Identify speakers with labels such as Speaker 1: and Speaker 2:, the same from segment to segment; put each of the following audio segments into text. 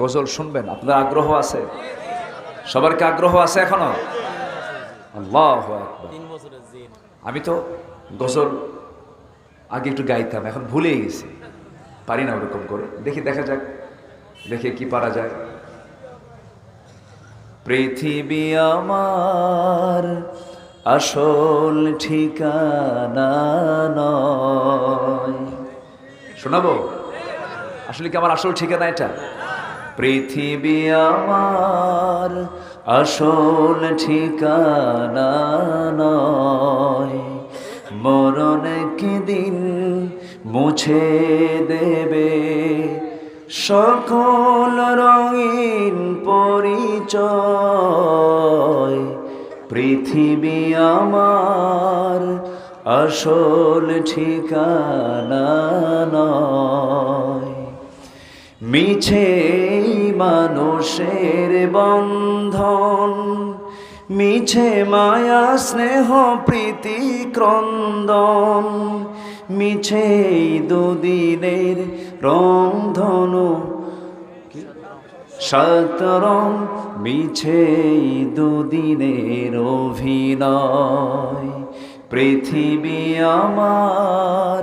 Speaker 1: গজল শুনবেন আপনার আগ্রহ আছে? সবার কি আগ্রহ আছে এখনও? আল্লাহ আমি তো গজল আগে একটু গাইতাম এখন ভুলেই গেছি। পারি না ওরকম করে। দেখি দেখা যাক। দেখে কি পারা যায়। পৃথিবী আমার আসল ঠিকানা নয়। শোনাবো? আসলে কি আমার আসল ঠিকানা এটা? পৃথিবী আমার আসল ঠিকানা মরণ দিন মুছে দেবে? সকল রঙিন পরিচয়। পৃথিবী আমার আসল ঠিকানা নয়। মিছে মানুষের বন্ধন, মিছে মায়া, স্নেহ, প্রীতি, ক্রন্দন, মিছে দুদিনের রংধনু সতরং, মিছে দুদিনের অভিনয়। পৃথিবী আমার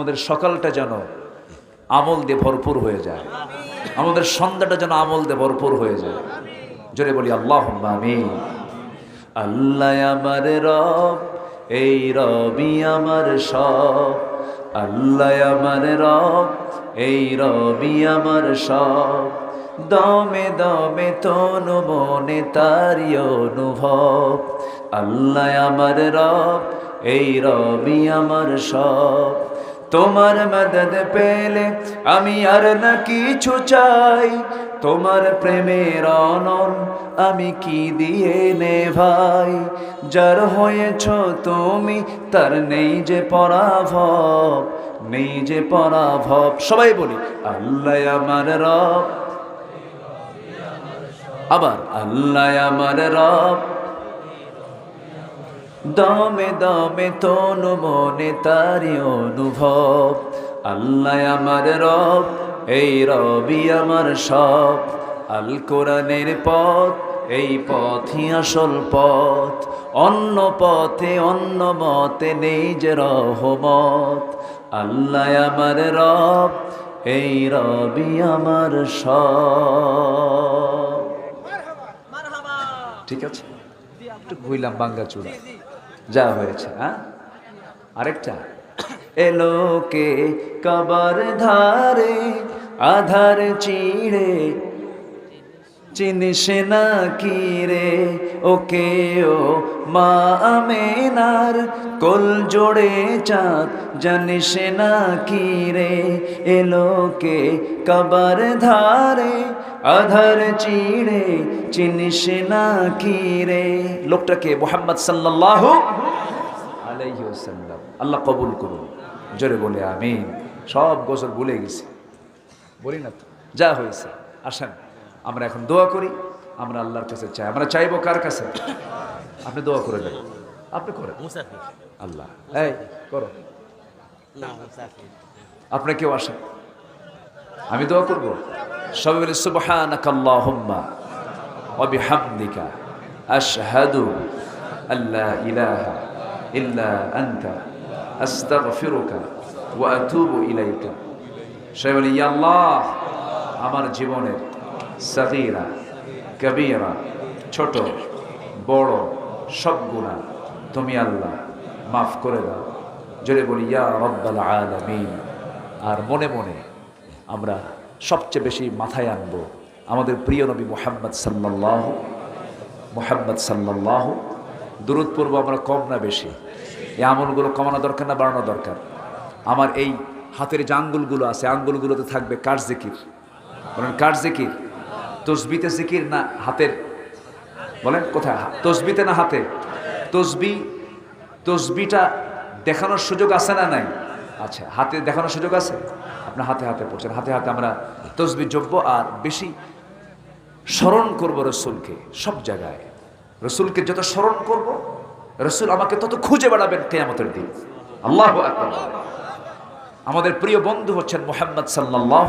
Speaker 1: আমাদের সকালটা যেন আমল দিয়ে ভরপুর হয়ে যায়। আমাদের সন্ধ্যাটা যেন আমল দিয়ে ভরপুর হয়ে যায়। জোরে বলি আল্লাহ আমি আল্লাহ আমার রব, এই রবি আমার সব। আল্লাহ আমার রব, এই রবি আমার সব। দমে দমে তনু মনে তারি অনুভব। আল্লাহ আমার রব, এই রবি আমার সব। তোমার মদদ পেলে আমি আর না কিছু চাই। তোমার প্রেমের অনল আমি কি দিয়ে নে ভাই যার হয়েছ তুমি, তার নেই যে পরাভব, নেই যে পরাভব। সবাই বলি, আল্লাহ আমার রব। আবার, আল্লাহ আমার রব। দমে দমে তনু মনে তারি অনুভব। আল্লাহ আমার রব এই রবি আমার সব। আল কোরআনের পথ এই পথই আসল পথ। অন্য পথে অন্য মতে নেই যে রহমত। আল্লাহ আমার রব এই রবি আমার সব। ঠিক আছে? একটু ভুইলাম বাঙ্গা চূড়া যা হয়েছে হ্যাঁ? আরেকটা। এলোকে কবর ধারে আধার চিড়ে চিনিস না কি রে ওকে ও মা আমেনার কোল জোড়ে চাঁদ জানিস না কি রে এলোকে কবার ধারে, আধার চিড়ে চিনিস না কি রে লোকটাকে মোহাম্মদ ওয়াসাল্লাম, আল্লাহ কবুল করুন। জোরে বলে আমিন। সব গোসল ভুলে গেছি। বলি না তো, যা হয়েছে, আসেন। আমরা এখন দোয়া করি আমরা আল্লাহর কাছে চাই। আমরা চাইব কার কাছে? আপনি দোয়া করে দেন। আপনি করেন। আল্লাহ। এই করো। আপনি কেউ আসেন? আমি দোয়া করব। সবাই বলে সুবহানাক আল্লাহুম্মা ওয়া বিহামদিকা আশহাদু আল্লা ইলাহা ইল্লা আনতা আস্তাগফিরুকা ওয়া আতুবু ইলাইকা। সবাই বলে ইয়া আল্লাহ আমার জীবনের সাগীরা, কবীরা, ছোট, বড়, সব গুনাহ তুমি আল্লাহ, মাফ করে দাও। জোরে বলি, ইয়া রব্বাল আলামিন। আর মনে মনে আমরা সবচেয়ে বেশি মাথায় আনব আমাদের প্রিয় নবী মোহাম্মদ সাল্লাহ মোহাম্মদ সাল্লাহ দূরত পূর্ব আমরা কম না বেশি। এই আমলগুলো কমানো দরকার না বাড়ানো দরকার? আমার এই হাতের যে আঙ্গুলগুলো আছে, আঙ্গুলগুলোতে থাকবে কার জিকির? বলেন, কার জিকির? তসবিতে জিকির না হাতের? বলেন, কোথায়? তসবিতে না হাতে? তসবি, তসবিটা দেখানোর সুযোগ আছে না নাই? আচ্ছা হাতে দেখানোর সুযোগ আছে? আপনার হাতে হাতে পড়ছেন, হাতে হাতে আমরা তসবি যোগ্য আর বেশি স্মরণ করব রসুলকে সব জায়গায়। রসুলকে যত স্মরণ করব, রসুল আমাকে তত খুঁজে বেড়াবেন কেয়ামতের দিন। আল্লাহ আমাদের প্রিয় বন্ধু হচ্ছেন মোহাম্মদ সাল্লাহ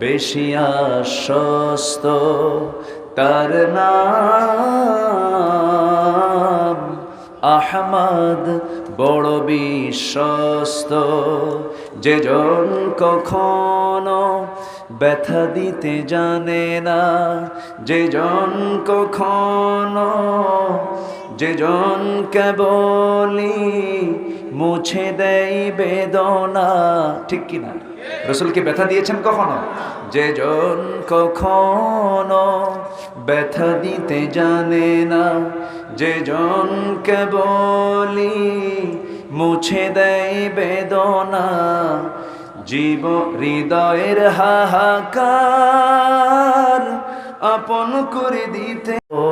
Speaker 1: বেশি আশ্বস্ত, তার নাম আহমদ বড় বিশ্বস্ত। যেজন কখনো ব্যথা দিতে জানে না, যেজন কখনো, যেজন কেবলি মুছে দেয় বেদনা। ঠিক কিনা? রসুলকে ব্যথা দিয়েছেন কখনো? যেজন কখনো ব্যথা দিতে জানে না যেজন কেবলি মুছে দেয় বেদনা, জীব হৃদয়ের হাহাকার আপন করে দিতে। ও,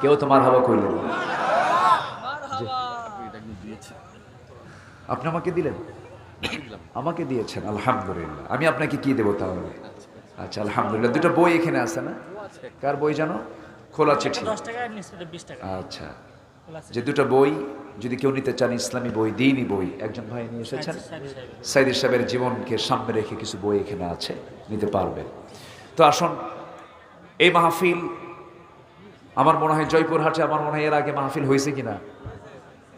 Speaker 1: কেউ তোমার হাওয়া করল। আপনি আমাকে দিলেন? আমাকে দিয়েছেন আলহামদুলিল্লাহ। আমি আপনাকে কি দেবো তাহলে? আচ্ছা আলহামদুলিল্লাহ। দুটো বই এখানে আছে না? কার বই জানো? খোলা চিঠি। আচ্ছা। যে দুটো বই যদি কেউ নিতে চান ইসলামী বই দিনই বই একজন ভাই নিয়ে এসেছেন? সাইদি সাহেবের জীবনকে সামনে রেখে কিছু বই এখানে আছে নিতে পারবেন। তো আসুন এই মাহফিল আমার মনে হয় জয়পুরহাটে আমার মনে হয় এর আগে মাহফিল হয়েছে কিনা?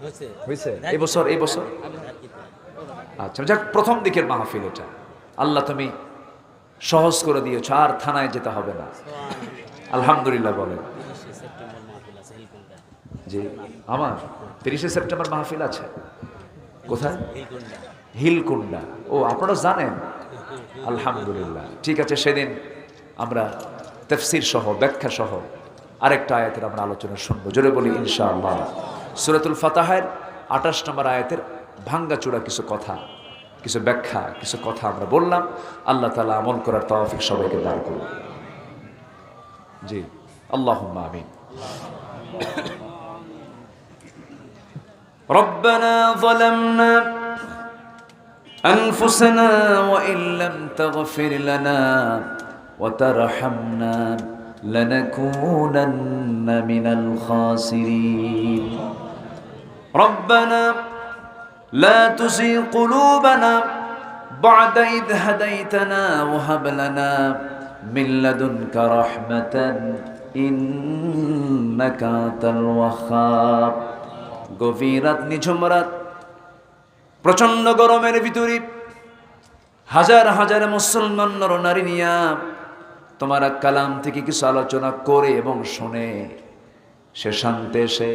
Speaker 2: হয়েছে।
Speaker 1: হয়েছে? এই বছর এই বছর? আচ্ছা যাক, প্রথম দিকের মাহফিল এটা। আল্লাহ তুমি সহজ করে দিয়েছ, আর থানায় যেতে হবে না। আলহামদুলিল্লাহ বলেন। যে আমার তিরিশে সেপ্টেম্বর মাহফিল আছে। কোথায়?
Speaker 2: হিলকুন্ডা।
Speaker 1: ও, আপনারা জানেন? আলহামদুলিল্লাহ। ঠিক আছে, সেদিন আমরা তফসির সহ, ব্যাখ্যা সহ আরেকটা আয়াতের আমরা আলোচনা শুনব। জোরে বলি, ইনশাআল্লাহ। সুরাতুল ফাতাহের আঠাশ নম্বর আয়াতের ভাঙ্গাচূড়া কিছু কথা কিছু ব্যাখ্যা কিছু কথা আমরা বললাম আল্লাহ তালা আমল করার তৌফিক সবাইকে দান করুন জি আল্লাহ আমিন ربنا ظلمنا أنفسنا وإن لم تغفر لنا وترحمنا لنكونن من الخاسرين ربنا لا تزغ قلوبنا بعد إذ هديتنا وهب لنا من لدنك رحمة إنك أنت الوهاب গভীরাত নিঝুম রাত প্রচন্ড গরমের ভিতরে হাজার হাজার মুসলমান নর নারী নিয়া তোমার এক কালাম থেকে কিছু আলোচনা করে এবং শুনে সে শান্তে এসে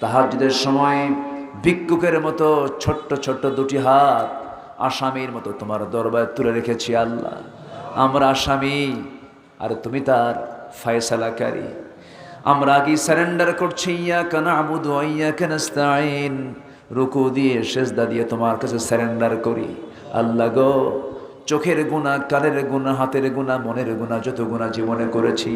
Speaker 1: তাহাজুদের সময় ভিক্ষুকের মতো ছোট্ট ছোট্ট দুটি হাত আসামির মতো তোমার দরবার তুলে রেখেছি আল্লাহ। আমরা আসামি, আর তুমি তার ফায়সালাকারী। আমরা আগে স্যারেন্ডার করছি ইয়া কানা আবুদু ইয়া কানাস্তাইন রুকু দিয়ে, সেজদা দিয়ে তোমার কাছে স্যারেন্ডার করি। আল্লাহ গো, চোখের গুণা কালের গুণা হাতের গুণা মনের গুণা যত গুণা জীবনে করেছি,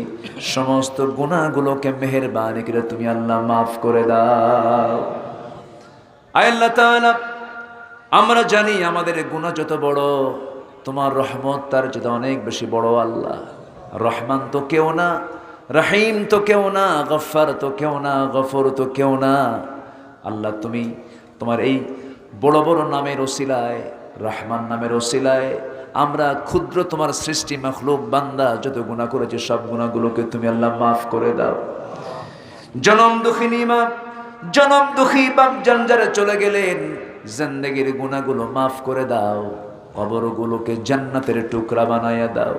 Speaker 1: সমস্ত গুণাগুলোকে মেহেরবানি করে তুমি আল্লাহ মাফ করে দাও। আমরা জানি আমাদের গুণা যত বড়, তোমার রহমত তার যেটা অনেক বেশি বড় আল্লাহ। রহমান তো কেউ না, রাহিম তো কেউ না গফার তো কেউ না, গফর তো কেউ না। আল্লাহ, তুমি তোমার এই বড় বড় নামের ওসিলায়, রহমান নামের ওসিলায়, আমরা ক্ষুদ্র তোমার সৃষ্টি মখলুক বান্দা, যত গুণা করেছে সব গুণাগুলোকে তুমি আল্লাহ মাফ করে দাও। জনম দুঃখিনী মা জনম দুঃখী বাপ জঞ্জারে চলে গেলেন। জিন্দগির গুণাগুলো মাফ করে দাও। কবরগুলোকে জান্নাতের টুকরা বানাইয়া দাও।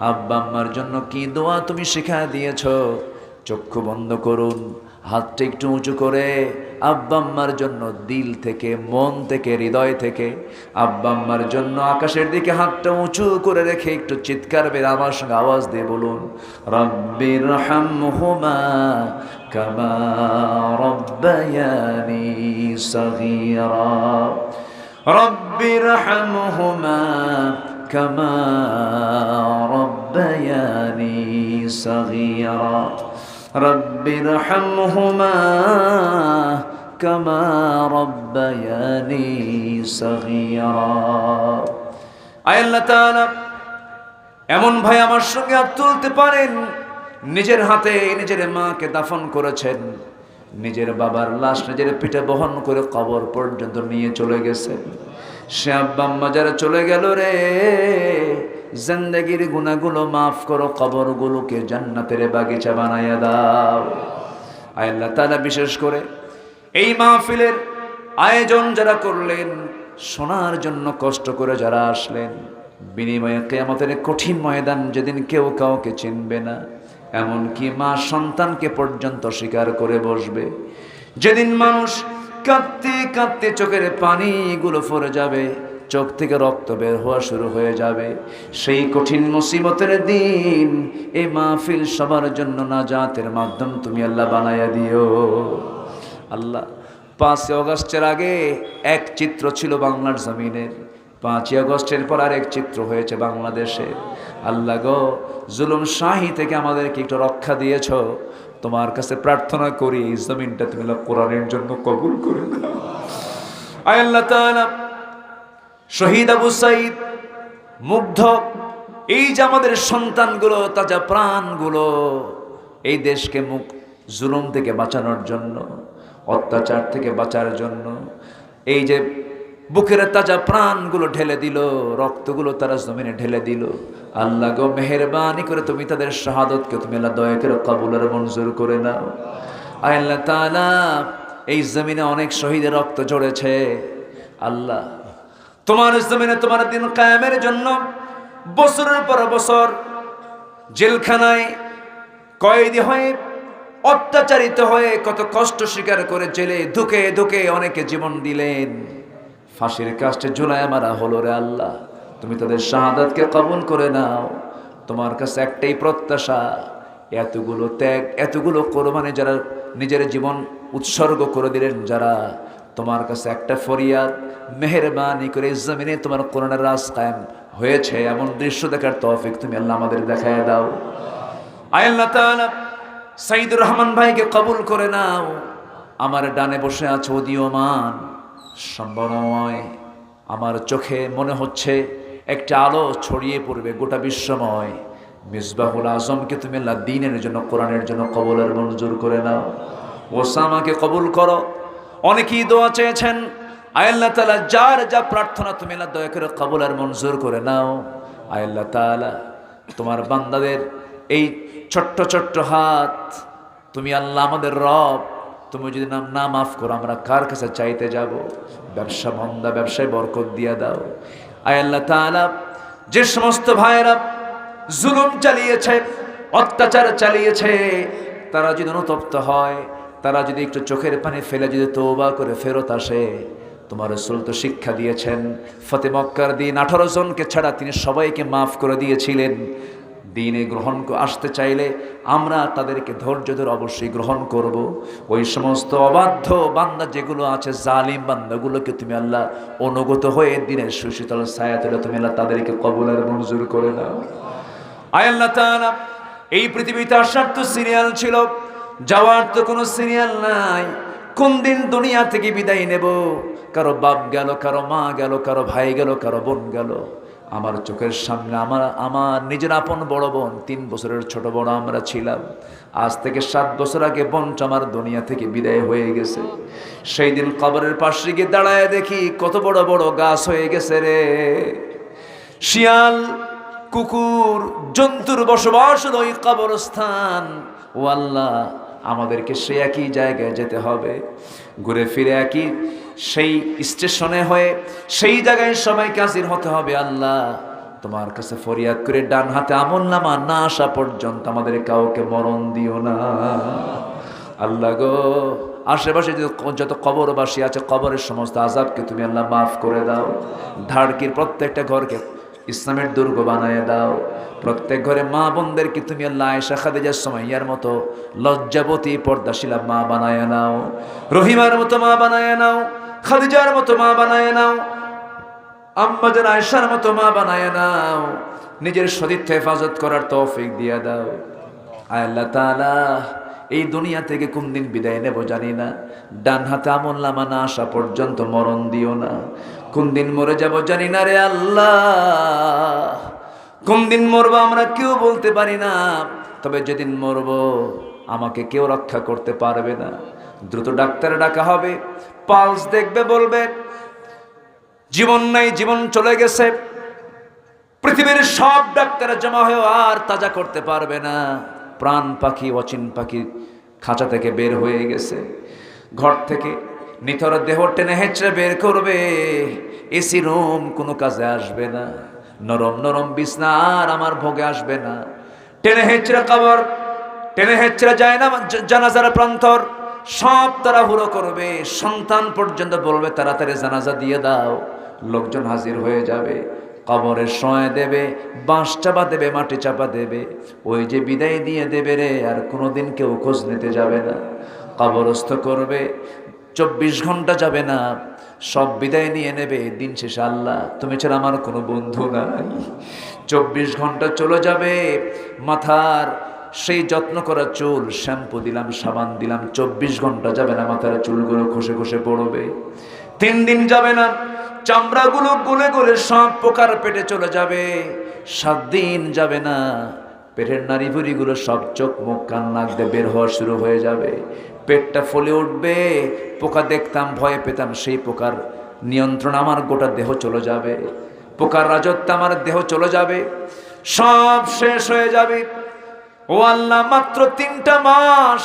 Speaker 1: আব্বা আম্মার জন্য কি দোয়া তুমি শিখা দিয়েছ? চক্ষু বন্ধ করুন, হাতটা একটু উঁচু করে আব্বাম্মার জন্য দিল থেকে, মন থেকে, হৃদয় থেকে, আব্বাম্মার জন্য আকাশের দিকে হাতটা উঁচু করে রেখে একটু চিৎকার বের আমার সঙ্গে আওয়াজ দিয়ে বলুন রব্বির হামহুমা কামা রব্বায়ানি রব্বির হামহুমা কামা রব্বায়ানি সগীরা। رب ارحمهما كما ربياني صغيرا আয় আল্লাহ তাআলা এমন ভাই আমার সঙ্গে হাত তুলতে পারেন নিজের হাতে নিজের মাকে দাফন করেছেন নিজের বাবার লাশ নিজের পিঠে বহন করে কবর পর্যন্ত নিয়ে চলে গেছে সে আব্বাম্মা যারা চলে গেল রে জিন্দগির গুণাগুলো মাফ করো, কবরগুলোকে জান্নাতের বাগিচা বানাইয়া দাও। আল্লাহ তাআলা, বিশেষ করে এই মাহফিলের আয়োজন যারা করলেন, শোনার জন্য কষ্ট করে যারা আসলেন, বিনিময়ে কেয়ামতের কঠিন ময়দান যেদিন কেউ কাউকে চিনবে না, এমনকি মা সন্তানকে পর্যন্ত স্বীকার করে বসবে। যেদিন মানুষ কাঁদতে কাঁদতে চোখের পানিগুলো ফরে যাবে চোখ থেকে রক্ত বের হওয়া শুরু হয়ে যাবে। সেই কঠিন মুসিবতের দিন, এ মাহফিল সবার জন্য নাজাতের মাধ্যম তুমি আল্লাহ বানাইয়া দিও। আল্লাহ পাঁচই অগস্টের আগে এক চিত্র ছিল বাংলার জমিনের পাঁচই আগস্টের পর আর এক চিত্র হয়েছে বাংলাদেশে। আল্লাহ গো, জুলুম শাহী থেকে আমাদেরকে একটু রক্ষা দিয়েছ। তোমার কাছে প্রার্থনা করি, এই জমিনটা তুমি কোরআনের জন্য কবুল করে দাও আল্লাহ তাআলা শহীদ আবু সাইদ, মুগ্ধ, এই যে আমাদের সন্তানগুলো, তাজা প্রাণগুলো, এই দেশকে মুখ, জুলুম থেকে বাঁচানোর জন্য, অত্যাচার থেকে বাঁচার জন্য, এই যে বুকের তাজা প্রাণগুলো ঢেলে দিল, রক্তগুলো তারা জমিনে ঢেলে দিল, আল্লাহ গো মেহরবানি করে তুমি তাদের শাহাদতকে তুমি আল্লাহ দয়া করে কবুলের মঞ্জুর করে নাও। আল্লাহ তাআলা, এই জমিনে অনেক শহীদের রক্ত ঝরেছে, আল্লাহ তোমার জমিনে তোমার দিন কায়েমের জন্য বছরের পর বছর জেলখানায় কয়েদি হয়ে, অত্যাচারিত হয়ে কত কষ্ট স্বীকার করে জেলে ধুকে ধুকে অনেকে জীবন দিলেন। ফাঁসির কাস্টে ঝুলায় মারা হলো রে আল্লাহ। তুমি তাদের শাহাদাতকে কবুল করে নাও। তোমার কাছে একটাই প্রত্যাশা, এতগুলো ত্যাগ, এতগুলো কোরবানি যারা নিজের জীবন উৎসর্গ করে দিলেন, যারা তোমার কাছে একটা ফরিয়াদ, মেহরবানি করে জমিনে তোমার কোরআনের রাজ কায়েম হয়েছে, এমন দৃশ্য দেখার তৌফিক তুমি আল্লাহ আমাদের দেখায় দাও। সাইদুর রহমান ভাইকে কবুল করে নাও। আমার ডানে বসে আছে উদীয়মান। সম্ভাবনাময় আমার চোখে মনে হচ্ছে একটা আলো ছড়িয়ে পড়বে গোটা বিশ্বময়। মিসবাহুল আজমকে তুমি আল্লাহ দিনের জন্য, কোরআনের জন্য কবলের মঞ্জুর করে নাও। ওসামাকে কবুল করো। অনেকেই দোয়া চেয়েছেন আয়াল্লাহ তালা যার যা প্রার্থনা তুমি আল্লাহ দয়া করে কবল আর মঞ্জুর করে নাও। আয়াল্লাহ তালা তোমার বান্দাদের এই ছোট্ট ছোট্ট হাত, তুমি আল্লাহ আমাদের রব, তুমি যদি নাম, না মাফ করো, আমরা কার কাছে চাইতে যাব? ব্যবসা মন্দা ব্যবসায় বরকত দিয়া দাও। আয়াল্লাহ তালা যে সমস্ত ভাইয়েরা জুলুম চালিয়েছে, অত্যাচার চালিয়েছে, তারা যদি অনুতপ্ত হয় তারা যদি একটু চোখের পানি ফেলে যদি তৌবা করে, ফেরত আসে। তোমার রসুল তো শিক্ষা দিয়েছেন, ফতে মক্কার দিন আঠারো জনকে ছাড়া তিনি সবাইকে মাফ করে দিয়েছিলেন। দিনে গ্রহণ আসতে চাইলে আমরা তাদেরকে ধৈর্য ধরে অবশ্যই গ্রহণ করব। ওই সমস্ত অবাধ্য বান্দা যেগুলো আছে, জালিম বান্দাগুলোকে তুমি আল্লাহ অনুগত হয়ে দিনের সুশীতল ছায়া তুলে তুমি আল্লাহ তাদেরকে কবলের মঞ্জুর করে দাও। আয় আল্লাহ এই পৃথিবীতে আসার তো সিরিয়াল ছিল। যাওয়ার তো কোনো সিরিয়াল নাই। কোন দিন দুনিয়া থেকে বিদায় নেব? কারও বাপ গেল, কারও মা গেল, কারও ভাই গেল, কারও বোন গেল। আমার চোখের সামনে আমার আমার নিজের আপন বড় বোন, তিন বছরের ছোট বড় আমরা ছিলাম। আজ থেকে সাত বছর আগে বোনটা আমার দুনিয়া থেকে বিদায় হয়ে গেছে। সেই দিন কবরের পাশে গিয়ে দাঁড়ায় দেখি কত বড় বড় গাছ হয়ে গেছে রে। শিয়াল, কুকুর, জন্তুর বসবাস ওই কবরস্থান। ও আল্লাহ আমাদেরকে সে একই জায়গায় যেতে হবে, ঘুরে ফিরে একই সেই স্টেশনে হয়ে সেই জায়গায় সবাইকে হাজির হতে হবে। আল্লাহ, তোমার কাছে ফরিয়াদ করে ডান হাতে আমল নামা না আসা পর্যন্ত আমাদের কাউকে মরণ দিও না। আল্লাহ গো, আশেপাশে যত কবরবাসী আছে, কবরের সমস্ত আজাবকে তুমি আল্লাহ মাফ করে দাও। ধাড়কির প্রত্যেকটা ঘরকে ইসলামের দুর্গ বানায় দাও। প্রত্যেক ঘরে মা বোনদেরকে তুমি আল্লাহ আয়সা খাদিজার সময় ইয়ার মতো লজ্জাবতী পর্দাশিলা মা বানায় নাও। রহিমার মতো মা বানায় নাও, খাদিজার মতো মা বানায় নাও আম্মাদের আয়সার মতো মা বানায় নাও। নিজের সতীর্থ হেফাজত করার তৌফিক দিয়ে দাও। আল্লাহ তাআলা, এই দুনিয়া থেকে কোন দিন বিদায় নেব জানি না। ডান হাতে আমল নামা না আসা পর্যন্ত মরণ দিও না। কোন দিন মরে যাব জানি না রে আল্লাহ। কোন দিন মরবো আমরা কেউ বলতে পারি না। তবে যেদিন মরবো আমাকে কেউ রক্ষা করতে পারবে না। দ্রুত ডাক্তারে ডাকা হবে, পালস দেখবে, বলবে, জীবন নাই, জীবন চলে গেছে। পৃথিবীর সব ডাক্তার জমা হয়ে আর তাজা করতে পারবে না। প্রাণ পাখি, অচিন পাখি খাঁচা থেকে বের হয়ে গেছে। ঘর থেকে নিথর দেহ টেনে হেঁচড়ে বের করবে। এসি রুম, কোনো কাজে আসবে না। নরম নরম বিছনা আর আমার ভোগে আসবে না। টেনে হেঁচড়ে কবর, টেনে হেঁচড়ে যায় না জানাজার প্রান্তর। সব তারা হুড়ো করবে। সন্তান পর্যন্ত বলবে, তাড়াতাড়ি জানাজা দিয়ে দাও। লোকজন হাজির হয়ে যাবে। কবরের সময় দেবে, বাঁশ চাপা দেবে, মাটি চাপা দেবে। ওই যে বিদায় দিয়ে দেবে রে, আর কোনোদিন কেউ খোঁজ নিতে যাবে না। কবরস্থ করবে। চব্বিশ ঘণ্টা যাবে না। সব বিদায় নিয়ে নেবে, দিন শেষে আল্লাহ, তুমি ছাড়া আমার কোনো বন্ধু নাই। চব্বিশ ঘণ্টা চলে যাবে, মাথার সেই যত্ন করা চুল, শ্যাম্পু দিলাম, সাবান দিলাম, চব্বিশ ঘণ্টা যাবে না, মাথার চুলগুলো খসে খসে পড়বে। তিন দিন যাবে না, চামড়াগুলো গলে গলে সব পোকার পেটে চলে যাবে। সাত দিন যাবে না, পেটের নারী ভুড়িগুলো সব চোখ মুখ কান দিয়ে বের হওয়া শুরু হয়ে যাবে। পেটটা ফলে উঠবে, পোকা দেখতাম, ভয়ে পেতাম, সেই পোকার নিয়ন্ত্রণ আমার গোটা দেহ চলে যাবে। পোকার রাজত্ব আমার দেহ চলে যাবে। সব শেষ হয়ে যাবে। ও আল্লাহ, মাত্র তিনটা মাস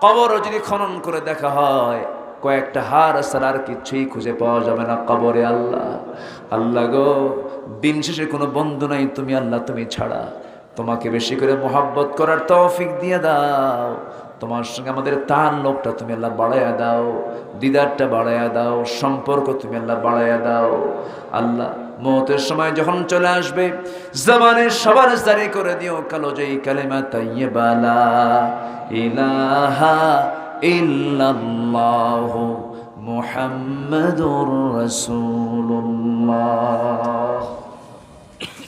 Speaker 1: কবরও যদি খনন করে দেখা হয়, কয়েকটা হার ছাড়া আর কিছুই খুঁজে পাওয়া যাবে না কবরে আল্লাহ। আল্লাহ গো, দিন শেষে কোনো বন্ধু নাই, তুমি আল্লাহ, তুমি ছাড়া। তোমাকে বেশি করে মোহাব্বত করার তৌফিক দিয়ে দাও। তোমার সঙ্গে আমাদের তার লোকটা তুমি আল্লাহ বাড়াইয়া দাও, দিদারটা বাড়াইয়া দাও, সম্পর্ক তুমি আল্লাহ বাড়াইয়া দাও। আল্লাহ মতের সময় যখন চলে আসবে জবানের সবার জারি করে দিও, কালো যেই কালেমা তাইয়ে বালা ইলাহা ইল্লাল্লাহ মুহাম্মাদুর রাসূলুল্লাহ।